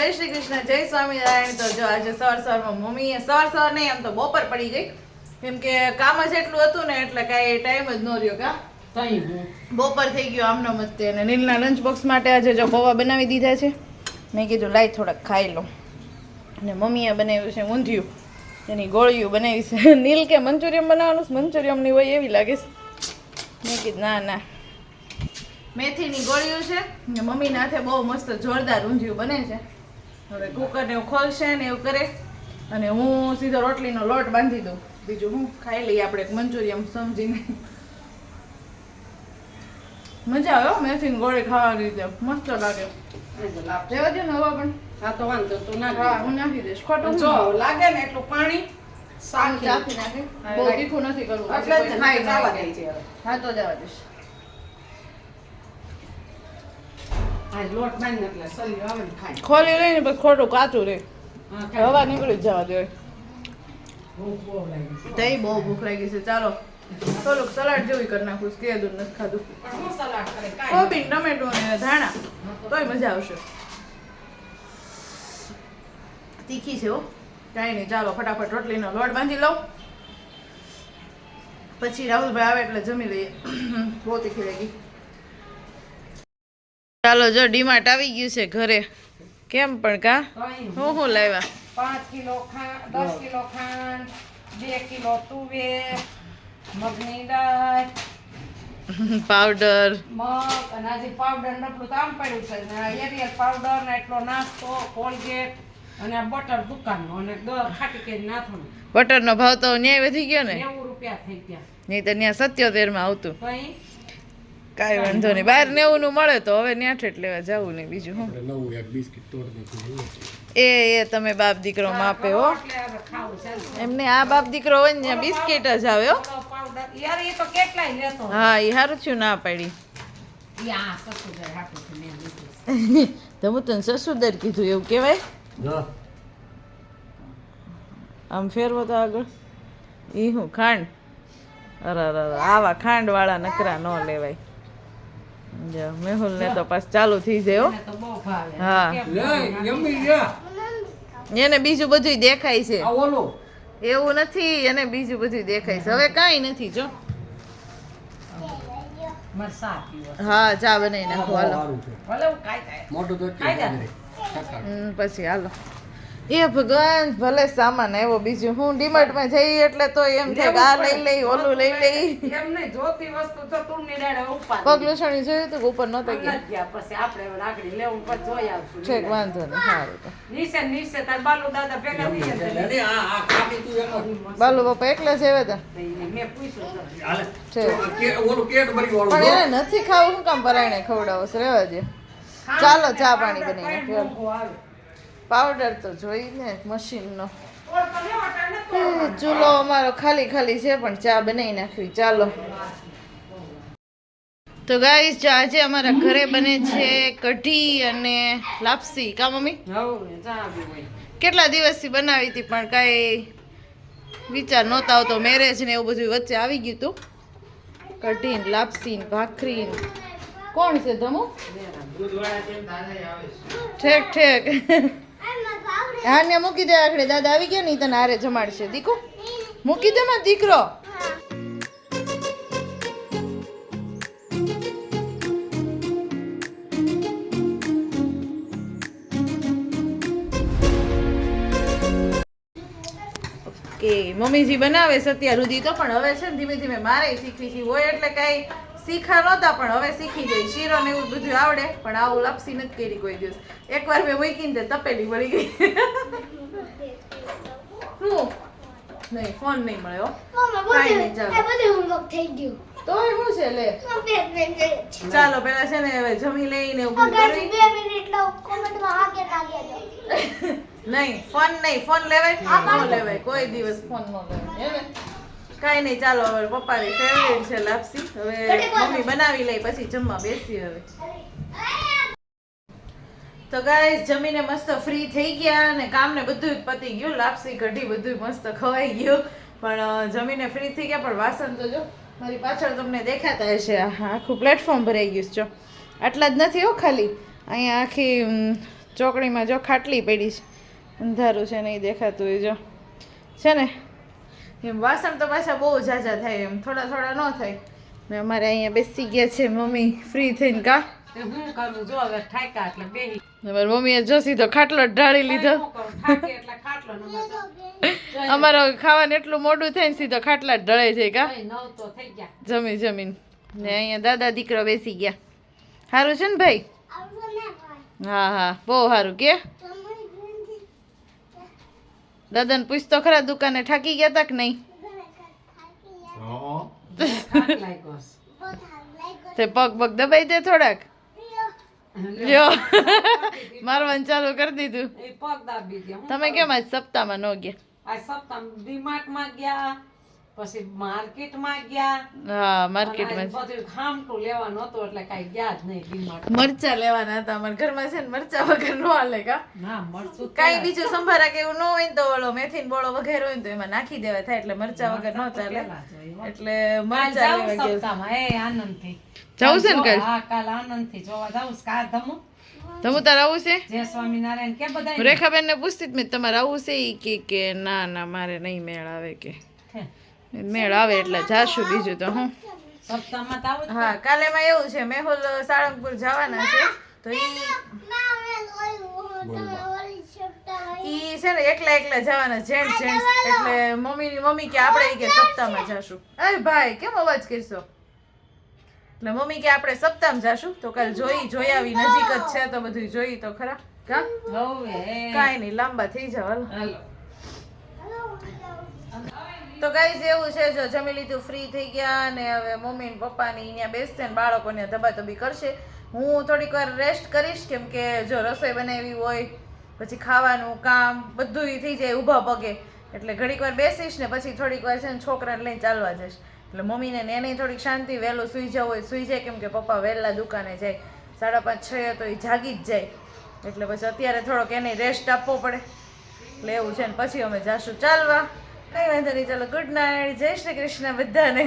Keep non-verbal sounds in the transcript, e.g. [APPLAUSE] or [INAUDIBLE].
જય શ્રી કૃષ્ણ જય સ્વામિનારાયણ. તો જો આજે સવાર સવારમાં મમ્મીએ સવાર સવાર નહીં આમ તો બપોર પડી ગઈ. કેમ કે કામ જ એટલું હતું ને એટલે કાંઈ ટાઈમ જ ન રહ્યો કા? બપોર થઈ ગયો આમનો મતે અને નીલના લંચ બોક્સ માટે આજે જો પૌવા બનાવી દીધા છે. મેં કીધું લાઈ થોડાક ખાઈ લો. અને મમ્મીએ બનાવ્યું છે ઊંધિયું. એની ગોળીઓ બનાવી છે. [LAUGHS] નીલ કે મંચુરિયમ બનાવવાનું છે? મંચુરિયમની હોય એવી લાગે છે. મેં કીધું ના ના. મેથીની ગોળીઓ છે. ને મમ્મીના હાથે બહુ મસ્ત જોરદાર ઊંધિયું બને છે. હવે કુકરને એવું ખોલશે ને એવું કરે. અને હું સીધો રોટલીનો લોટ બાંધી દઉં. બીજું હું ખાઈ લઈએ આપણે મંચુરિયમ સમજીને. મજા આવે મેથી મેથીની ગોળી ખાવાની રીતે. મસ્ત લાગે. લેવા દે ને હવા પણ. હા તો વાંધો તું ના હા હું નાખી દઈશ. ખોટું જો લાગે ને એટલું પાણી સાંજ નાખે. બહુ તીખું નથી કરવું. એટલે જવા. હા તો જવા દઈશ. લોટ બાંધીને એટલે સલ્લી આવે ને ખાય ખોલી લઈને પછી ખોટું કાચું રે. હવા નીકળી જ જવા દે. બહુ ભૂખ લાગી છે. ચાલો થોડુંક સલાડ જેવું કરી નાખું કે દૂધ નથી ખાધું. પણ હું સલાડ કરે કાંઈ કોબી ટમેટું ને ધાણા તોય મજા આવશે. તીખી છે હો. કાંઈ નહીં ચાલો ફટાફટ રોટલીનો લોટ બાંધી લઉં. પછી રાહુલભાઈ આવે એટલે જમી લઈએ. બહુ તીખી લાગી. ચાલો જો ડીમાર્ટ આવી ગયું છે ઘરે. કેમ પણ કા? હું હું લાવ્યા? પાંચ કિલો ખાંડ દસ કિલો ખાંડ બે કિલો તુવેર મગની દાળ. પાવડર. મગ અને આજે પાવડર નટલું તો પડ્યું છે. એરિયલ પાવડર ને એટલો નાસ્તો કોલગેટ અને આ બટર દુકાનનો. અને ખાટી કરી નાખવાનું બટરનો ભાવ તો ન્યાય વધી ગયો ને? નેવું રૂપિયા થઈ ગયા. નહીં તો ત્યાં સત્યોતેરમાં આવતું. અહીં કાંઈ વાંધો નહીં. બહાર નેવું નું મળે તો હવે ન્યા ઠેઠ લેવા જવું નહીં બીજું હું. છે. એ એ તમે બાપ દીકરો માપે હો. છે. એમને આ બાપ દીકરો હોય ને ત્યાં બિસ્કિટ જ આવે હો. એ તો કેટલાય લેતો હા એ સારું થયું ના પાડી. ઈ આ સસું જાય હાટું મેં લીધું [LAUGHS] તો હું તને સસુદર કીધું એવું કહેવાય? આમ ફેરવો તો આગળ. એ હું ખાંડ. અરે અરે અરે, આવા ખાંડવાળા નકરા ન લેવાય. જો મેહુલને તો પાછ ચાલુ થઈ જાય હો. એને બીજું બધું દેખાય છે. આ એવું નથી એને બીજું બધું દેખાય છે. હવે કાંઈ નથી જો. હા ચા બનાવી નાખો હાલો. પછી હાલો. એ ભગવાન ભલે સામાન આવ્યો બીજું હું ડીમાર્ટમાં જઈ એટલે તો એમ થાય કે આ લઈ લઈ ઓલું લઈ લઈ. એમને જોતી વસ્તુ તો તું નિરાળે ઉપર પગ જોયું તો ઉપર નતો ગયા પછી આપણે આગળ લેવું પર જોઈ આવશું. છેક વાંધો નહીં સારું તો. નીચે નીચે તાર બાલુ દાદા ભેગા થઈ જશે આ આ કાપી તું એનો બાલુ બાપા એકલા જ આવ્યા હતા મેં પૂછ્યું હાલે છે. ઓલું કેટ ભરી વાળું પણ એને નથી ખાવું શું કામ પરાયણે ખવડાવો છે રહેવા દે. ચાલો ચા પાણી બની બનાવી કઈ નાખીએ. મોંઘું આવે. પાવડર તો જોઈ ને. મશીનનો ચૂલો અમારો ખાલી ખાલી છે પણ ચા બનાવી નાખવી. ચાલો. તો ગાઈસ આજે અમારા ઘરે બને છે કઢી અને લાપસી. કા મમ્મી? જા. કેટલા દિવસથી બનાવી હતી પણ કાંઈ વિચાર નહોતો આવતો. મેરેજ ને એવું બધું વચ્ચે આવી ગયું હતું કઢી ને લાપસી ને ભાખરી કોણ છે ધમુ? ઠેક ઠેક. હા મૂકી દે આખડે દાદા આવી ગયા નહીં તને હારે જમાડશે. દીકુ, મૂકી દે માં દીકરો. કે મમ્મીજી બનાવે છે અત્યાર સુધી તો પણ હવે છે ને ધીમે ધીમે મારે શીખવી હોય એટલે કાંઈ શીખા નહોતા પણ હવે શીખી જાય. શીરો ને એવું બધું આવડે પણ આવું લાપસી નથી કરી કોઈ દિવસ. એકવાર મેં મૂકીને તે તપેલી વળી ગઈ. શું નહીં ફોન નહીં મળ્યો. કાંઈ નહીં ચાલો. તોય શું છે લે? ચાલો પેલા છે ને હવે જમી લઈને બધું કરી. [LAUGHS] નહીં ફોન નહીં ફોન લેવાય. ન લેવાય. કોઈ દિવસ ફોન ન લેવાય. હે ને? કાંઈ નહીં ચાલો હવે પપ્પાની ફેવરેટ છે લાપસી. હવે મમ્મી બનાવી લઈ પછી જમવા બેસી હવે. તો ગાઈસ જમીને મસ્ત ફ્રી થઈ ગયા અને કામ ને બધું પતી ગયું. લાપસી કઢી બધું મસ્ત ખવાઈ ગયું. પણ જમીને ફ્રી થઈ ગયા પણ વાસણ તો જો મારી પાછળ તમને દેખાતા હશે. આખું પ્લેટફોર્મ ભરાઈ ગયું છે જો. આટલા જ નથી હો ખાલી. અહીંયા આખી ચોકડીમાં જો ખાટલી પડી છે. અંધારું છે નહીં દેખાતું એ જો. છે ને? એમ વાસણ તો પાછા બહુ ઝાઝા થાય એમ થોડા થોડા ન થાય. ને અમારે અહીંયા બેસી ગયા છે મમ્મી ફ્રી થઈને કા? હું કરું? જો હવે ઠાક્યા એટલે બેહી. ને મમ્મીએ જો સીધો ખાટલો જ ઢાળી લીધો. [LAUGHS] અમારો ખાવાનું એટલું મોડું થાય ને સીધો ખાટલા જ ઢળે છે કા? નવ તો થઈ ગયા. જમી જમીન. ને અહીંયા દાદા દીકરો બેસી ગયા. સારું છે ને ભાઈ? હા હા. બહુ સારું કે? દાદાને પૂછતો ખરા દુકાને થાકી ગયા તા કે નહીં. તે પગ પગ દબાઈ દે થોડાક. લ્યો. [LAUGHS] મારવાનું ચાલુ કરી દીધું. તમે કેમ આજ સપ્તાહમાં ન ગયા? આ સપ્તાહ ડીમાર્ટમાં ગયા. પછી માર્કેટમાં ગયા. હા માર્કેટમાં બધું ખામટું લેવાનું હતું એટલે કાંઈ ગયા જ નહીં ડીમાર્ટ મરચા લેવાના હતા. અમારા ઘરમાં છે ને મરચા વગર નો હાલે કા. ના મરચું કાંઈ બીજું સંભારા કે એવું ન હોય ને તો ઓલો મેથી બોળો વગેરે હોય ને તો એમાં નાખી દેવા થાય એટલે મરચા વગર નો ચાલે. એટલે મરચા લેવા ગયા. એ આનંદથી. જાવું છે ને કાલ? હા કાલ આનંદથી જોવા જાઉં. કા ધમુ? તમે તાર આવું છે? જય સ્વામિનારાયણ. કે રેખાબેન ને પૂછતી મેં તમારે આવું છે એ કે કે ના ના મારે નહીં મેળ આવે કે. મેળ આવે એટલે જાશું બીજું તો હું. હા કાલે એમાં એવું છે મેહુલ સાળંગપુર જવાના છે તો ઈ ઈ છે ને એકલા એકલા જવાના જેન્ટ્સ જેન્ટ્સ. એટલે મમ્મી મમ્મી કે આપણે કે સપ્તાહમાં જાશું. અરે ભાઈ કેમ અવાજ કરશો? એટલે મમ્મી કે આપણે સપ્તાહમાં જાશું તો કાલ જોઈ જોઈ આવી નજીક જ છે તો બધું જોઈ તો ખરા. કા? હોવે. કાંઈ નહીં લાંબા થઈ જાવ હાલો. તો ગાઈઝ એવું છે, જો જમી લીધું ફ્રી થઈ ગયા અને હવે મમ્મી ને પપ્પા ની અહીંયા બેસશે ને બાળકોને ધબાધબી કરશે. હું થોડીક વાર રેસ્ટ કરીશ, કેમ કે જો રસોઈ બનાવી હોય, પછી ખાવાનું, કામ બધું થઈ જાય ઊભા પગે. એટલે ઘડીક વાર બેસીશ ને પછી થોડીક વાર છે ને છોકરાને લઈને ચાલવા જઈશ. એટલે મમ્મીને ને એને થોડીક શાંતિ, વહેલું સૂઈ જવું હોય, સૂઈ જાય, કેમ કે પપ્પા વહેલા દુકાને જાય. સાડા પાંચ, છ તો એ જાગી જ જાય. એટલે પછી અત્યારે થોડોક એને રેસ્ટ આપવો પડે. એટલે એવું છે ને, પછી અમે જાશું ચાલવા. કઈ વાંધો નહીં ચાલો ગુડ નાઇટ. જય શ્રી કૃષ્ણ બધાને.